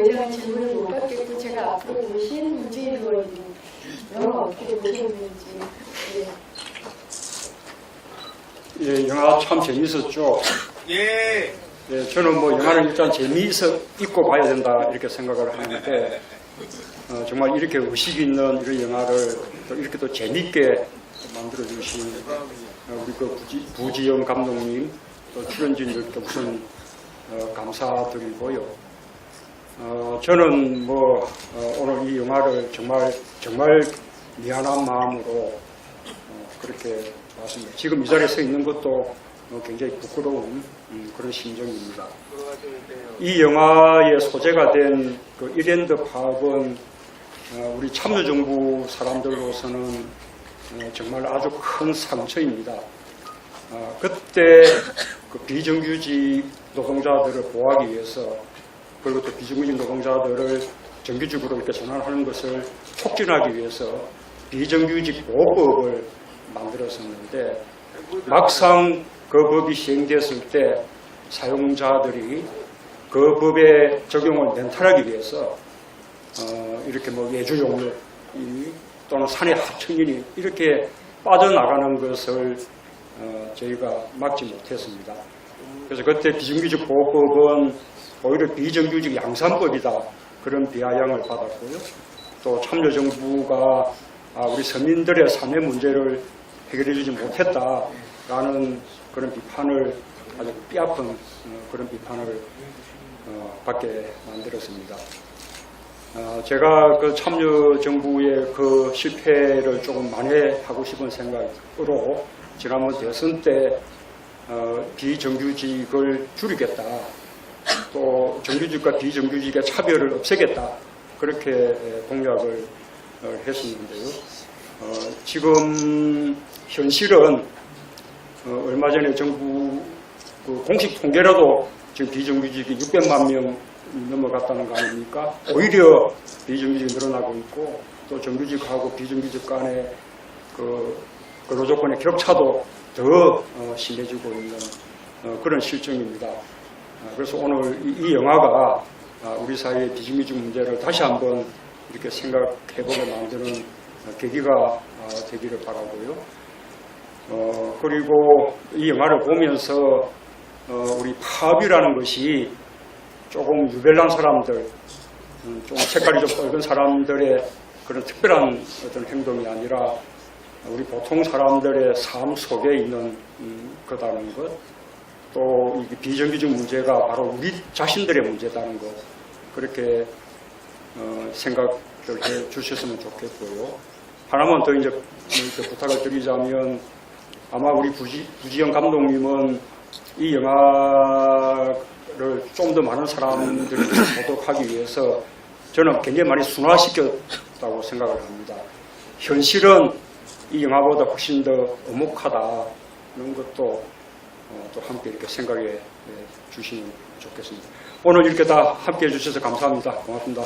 이상 질문을 못 받겠고 제가 앞으로 보신 문재인 의원님 영화 어떻게 보셨는지 예. 예, 영화 참 재밌었죠. 예. 예, 저는 뭐 영화는 일단 재미있어 있고 봐야 된다 이렇게 생각을 하는데 어, 정말 이렇게 의식 있는 이런 영화를 또 이렇게 또 재밌게 만들어 주신 어, 우리 그 부지, 부지영 감독님 또 출연진들께 우선 어, 감사드리고요. 어, 저는 뭐 어, 오늘 이 영화를 정말 정말 미안한 마음으로 어, 그렇게 봤습니다. 지금 이 자리에 서 있는 것도 어, 굉장히 부끄러운 음, 그런 심정입니다. 이 영화의 소재가 된 그 이랜드 파업은 어, 우리 참여정부 사람들로서는 어, 정말 아주 큰 상처입니다. 어, 그때 그 비정규직 노동자들을 보호하기 위해서 그리고 또 비정규직 노동자들을 정규직으로 이렇게 전환하는 것을 촉진하기 위해서 비정규직 보호법을 만들었었는데 막상 그 법이 시행됐을 때 사용자들이 그 법의 적용을 멘탈하기 위해서 어, 이렇게 뭐 예주용역 또는 산의 하청인이 이렇게 빠져나가는 것을 어, 저희가 막지 못했습니다. 그래서 그때 비정규직 보호법은 오히려 비정규직 양산법이다 그런 비아냥을 받았고요. 또 참여정부가 아, 우리 서민들의 삶의 문제를 해결해주지 못했다라는 그런 비판을 아주 뼈아픈 어, 그런 비판을 어, 받게 만들었습니다. 어, 제가 그 참여정부의 그 실패를 조금 만회하고 싶은 생각으로 지난번 대선 때 어, 비정규직을 줄이겠다. 또 정규직과 비정규직의 차별을 없애겠다. 그렇게 에, 공약을 어, 했었는데요. 어, 지금 현실은 어, 얼마 전에 정부 그 공식 통계라도 지금 비정규직이 600만 명 넘어갔다는 거 아닙니까? 오히려 비정규직이 늘어나고 있고 또 정규직하고 비정규직 간의 그 근로 조건의 격차도 더 어, 심해지고 있는 어, 그런 실정입니다. 아, 그래서 오늘 이, 이 영화가 아, 우리 사회의 비정규직 문제를 다시 한번 이렇게 생각해보게 만드는 어, 계기가 아, 되기를 바라고요. 어, 그리고 이 영화를 보면서 어, 우리 파업이라는 것이 조금 유별난 사람들, 음, 좀 색깔이 좀 붉은 사람들의 그런 특별한 어떤 행동이 아니라 우리 보통 사람들의 삶 속에 있는 음, 거다는 것, 또 이 비정규직 문제가 바로 우리 자신들의 문제다는 것, 그렇게 어, 생각을 해 주셨으면 좋겠고요. 하나만 더 이제 이렇게 부탁을 드리자면 아마 우리 부지, 부지영 감독님은 이 영화를 좀 더 많은 사람들이 보도하기 위해서 저는 굉장히 많이 순화시켰다고 생각을 합니다. 현실은 이 영화보다 훨씬 더 엄혹하다는 것도 어, 또 함께 이렇게 생각해 예, 주시면 좋겠습니다. 오늘 이렇게 다 함께 해주셔서 감사합니다. 고맙습니다.